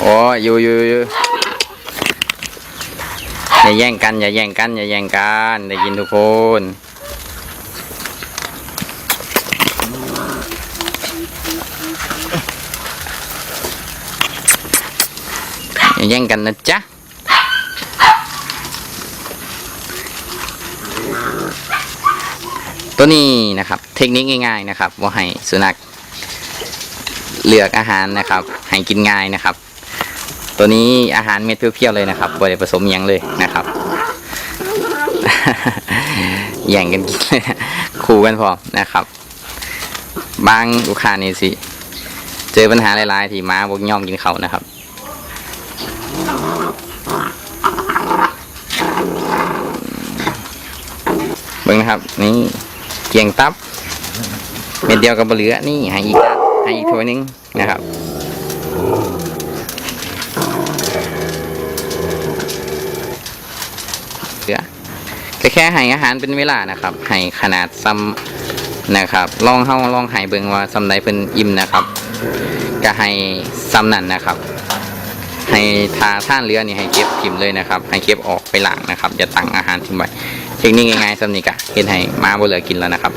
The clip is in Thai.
โอ้ยอยู่อยู่อยู่อย่าแย่งกันอย่าแย่งกันอย่าแย่งกันได้ยินทุกคนอย่าแย่งกันนะจ๊ะตัวนี้นะครับ เทคนิคง่ายๆนะครับ ว่าให้สุนัขเลือกอาหารนะครับให้กินง่ายนะครับ ตัวนี้อาหารเม็ดเพียวๆเลยนะครับบริผสมยังเลยนะครับแย่งกันกินเลยคู่กันพอนะครับ บางลูกค้านี่สิเจอปัญหาหลายๆที่หมาบกย่อมกินเขานะครับเบิ่งนะครับ นี่เกียงตับเม็ดเดียวกับบเหลือนี่ให้อีกนะให้อีกถ้วยหนึงนะครับ เหลื อก็แค่ให้อาหารเป็นเวลานะครับให้ขนาดซ้ำนะครับลองเฮาลองให้เบิ่งว่าซ้ำใดเพิ่นอิ่มนะครับก็ให้ซ้ำนั่นนะครับ ให้ทาท่านเรือนี่ให้เก็บพิมพ์เลยนะครับ ให้เก็บออกไปหลังนะครับอย่าตั้งอาหารทิ้งไว้เทคนิคง่ายๆสำนีกะเห็นให้มาบ่เหลือกินแล้วนะครับ